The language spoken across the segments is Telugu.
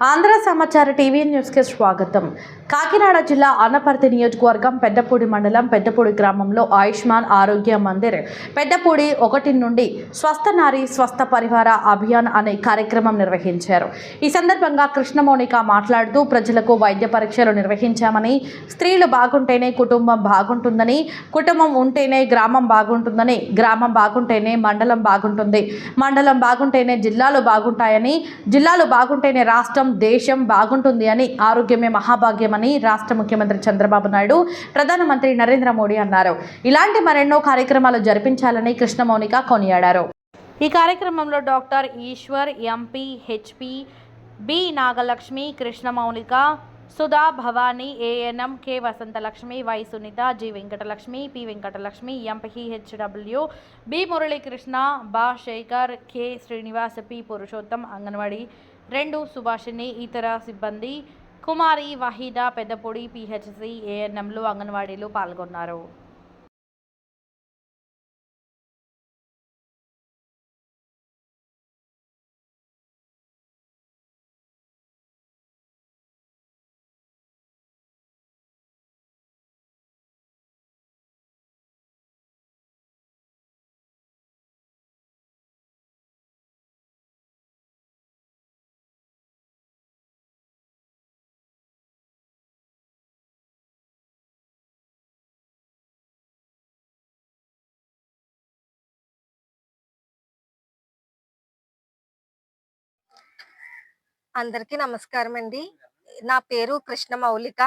ఆంధ్ర సమాచార టీవీ న్యూస్కి స్వాగతం. కాకినాడ జిల్లా అనపర్తి నియోజకవర్గం పెద్దపూడి మండలం పెద్దపూడి గ్రామంలో ఆయుష్మాన్ ఆరోగ్య మందిర్ పెద్దపూడి ఒకటి నుండి స్వస్థ నారి స్వస్థ పరివార అభియాన్ అనే కార్యక్రమం నిర్వహించారు. ఈ సందర్భంగా కృష్ణమౌనిక మాట్లాడుతూ ప్రజలకు వైద్య పరీక్షలు నిర్వహించామని స్త్రీలు బాగుంటేనే కుటుంబం బాగుంటుందని కుటుంబం ఉంటేనే గ్రామం బాగుంటుందని గ్రామం బాగుంటేనే మండలం బాగుంటుంది మండలం బాగుంటేనే జిల్లాలు బాగుంటాయని జిల్లాలు బాగుంటేనే రాష్ట్రం దేశం బాగుంటుంది అని ఆరోగ్యమే మహాభాగ్యమని రాష్ట్ర ముఖ్యమంత్రి చంద్రబాబు నాయుడు ప్రధానమంత్రి నరేంద్ర మోడీ అన్నారు. ఇలాంటి మరెన్నో కార్యక్రమాలు జరిపించాలని కృష్ణమౌనిక కొనియాడారు. ఈ కార్యక్రమంలో doctor Eshwar MP HP B Nagalakshmi Krishnamounika Sudha Bhavani ANM K Vasanthalakshmi Y Sunitha G Venkatalakshmi P Venkatalakshmi MP HW B Muralikrishna బా శేఖర్ కె శ్రీనివాస్ పి పురుషోత్తం అంగన్వాడీ రెండు సుభాషిణి ఇతర సిబ్బంది. కుమారి వాహిదా పెద్దపొడి పిహెచ్సి ఏఎన్ఎంలు అంగన్వాడీలు పాల్గొన్నారు. అందరికీ నమస్కారం అండి నా పేరు కృష్ణ మౌలిక.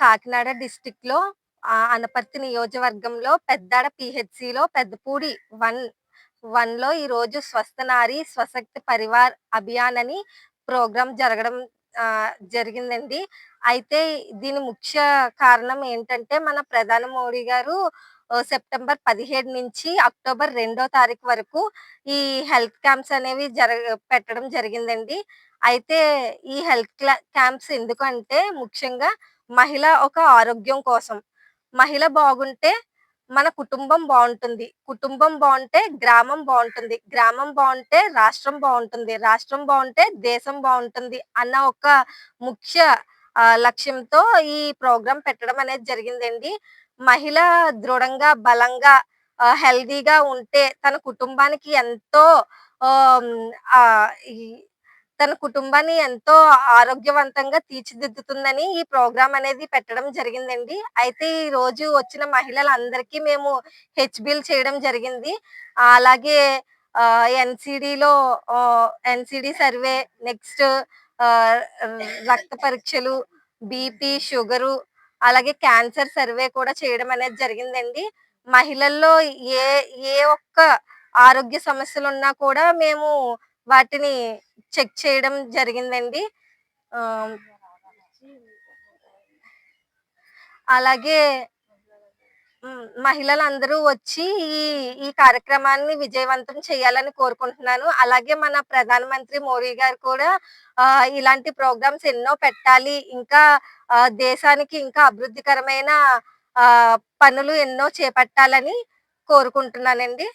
కాకినాడ డిస్టిక్లో అనపర్తి నియోజకవర్గంలో పెద్దాడ పిహెచ్సిలో పెద్దపూడి వన్ వన్లో ఈ రోజు స్వస్థ నారి స్వశక్తి పరివార్ అభియాన్ అని ప్రోగ్రాం జరగడం జరిగిందండి. అయితే దీని ముఖ్య కారణం ఏంటంటే మన ప్రధాని మోడీ గారు సెప్టెంబర్ పదిహేడు నుంచి అక్టోబర్ రెండో తారీఖు వరకు ఈ హెల్త్ క్యాంప్స్ అనేవి జరగ పెట్టడం జరిగిందండి. అయితే ఈ హెల్త్ క్యాంప్స్ ఎందుకంటే ముఖ్యంగా మహిళ ఒక ఆరోగ్యం కోసం. మహిళ బాగుంటే మన కుటుంబం బాగుంటుంది. కుటుంబం బాగుంటే గ్రామం బాగుంటుంది. గ్రామం బాగుంటే రాష్ట్రం బాగుంటుంది. రాష్ట్రం బాగుంటే దేశం బాగుంటుంది అన్న ఒక ముఖ్య లక్ష్యంతో ఈ ప్రోగ్రాం పెట్టడం అనేది జరిగిందండి. మహిళ దృఢంగా బలంగా హెల్దీగా ఉంటే తన కుటుంబానికి ఎంతో తన కుటుంబాన్ని ఎంతో ఆరోగ్యవంతంగా తీర్చిదిద్దుతుందని ఈ ప్రోగ్రాం అనేది పెట్టడం జరిగిందండి. అయితే ఈ రోజు వచ్చిన మహిళలందరికీ మేము హెచ్బిల్ చేయడం జరిగింది. అలాగే ఎన్సిడిలో ఎన్సిడి సర్వే నెక్స్ట్ రక్త పరీక్షలు బీపీ షుగరు అలాగే క్యాన్సర్ సర్వే కూడా చేయడం అనేది జరిగిందండి. మహిళల్లో ఏ ఏ ఒక్క ఆరోగ్య సమస్యలు ఉన్నా కూడా మేము వాటిని చెక్ చేయడం జరిగిందండి. అలాగే మహిళలందరూ వచ్చి ఈ ఈ కార్యక్రమాన్ని విజయవంతం చేయాలని కోరుకుంటున్నాను. అలాగే మన ప్రధానమంత్రి మోడీ గారు కూడా ఇలాంటి ప్రోగ్రామ్స్ ఎన్నో పెట్టాలి. ఇంకా దేశానికి ఇంకా అభివృద్ధికరమైన పనులు ఎన్నో చేపట్టాలని కోరుకుంటున్నానండి.